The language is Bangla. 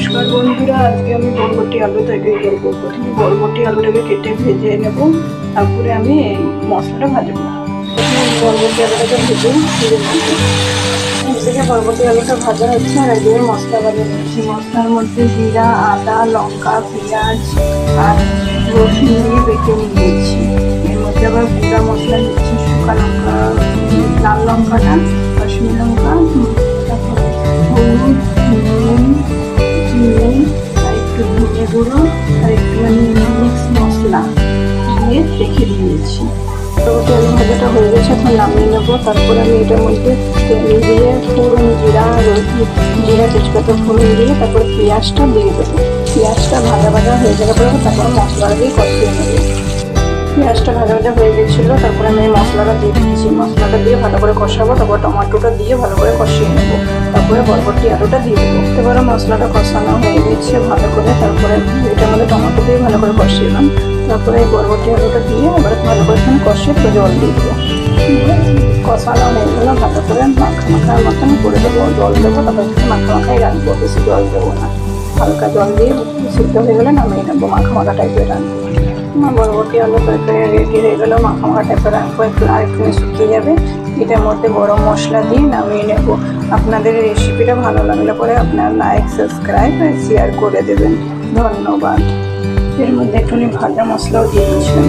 নমস্কার বন্ধুরা, আজকে আমি বরবটি আলু তৈরি করব। প্রথমে বরবটি আলুটাকে কেটে ভেজে নেব। তারপরে আমি মশলাটা ভাজবো। প্রথমে বরবটি আলুটাকে ভেজে ভেজে এদিকে বরবটি আলুটা ভাজা হচ্ছে আর একদিকে মশলা বানিয়ে নিচ্ছি মশলার মধ্যে জিরা, আদা, লঙ্কা, পেঁয়াজ আর রসুন দিয়ে বেটে নিয়েছি। এর মধ্যে আবার গুঁড়া মশলা নিচ্ছি শুকা লঙ্কা লাল লঙ্কাটা, কাশ্মীর লঙ্কা তারপরে হলুদ গুঁড়ো আর মিক্স মশলা দিয়ে রেখে দিয়েছি। মোটামুটি আলু ভাজাটা হয়ে গেছে, এখন নামিয়ে নেব। তারপরে আমি এটার মধ্যে তেল দিয়ে ফোড়ন, জিরা জিরা, তেজপাতা, ফোড়ন দিয়ে তারপরে পেঁয়াজটা দিয়ে দেবো। পেঁয়াজটা ভাজা ভাজা হয়ে যাওয়ার পরে তারপরে মশলাটা দিয়ে কষিয়ে নেব। পেঁয়াজটা ভাজা ভাজা হয়ে গেছিল, তারপরে আমি মশলাটা দিয়ে দিচ্ছি। মশলাটা দিয়ে ভালো করে কষাবো, তারপর টমেটোটা দিয়ে ভালো করে কষিয়ে নেব। তারপরে বরবটি আলুটা দিয়ে দেবো। এবারে মশলাটা কষানো হয়ে গেছে ভালো করে। তারপরে এটার মধ্যে টমেটো দিয়ে ভালো করে কষিয়ে তারপরে এই বরবটি আলুটা দিয়ে এবারে ভালো করে কষিয়ে একটু জল দিয়ে দেবো। কষানো হয়ে গেলে, ভালো করে মাখা মাখার মতন করে দেবো। জল দেবো, তারপর একটু মাখা মাখাই রাখব, বেশি জল দেবো না। হালকা জল দিয়ে সিদ্ধ হয়ে গেলে নামিয়ে নেব, মাখা মাখা টাইপের রাখব বরবটি আলু তরকারি রেডি হয়ে গেলো, মাখা মাখা টাইপের রাখব একটু আর একটু শুকিয়ে যাবে। এটার মধ্যে গরম মশলা দিয়ে নামিয়ে নেব। আপনাদের রেসিপিটা ভালো লাগলে পরে আপনার লাইক সাবস্ক্রাইব আর শেয়ার করে দেবেন। ধন্যবাদ। এর মধ্যে একটুখানি ভাজা মশলাও দিয়েছেন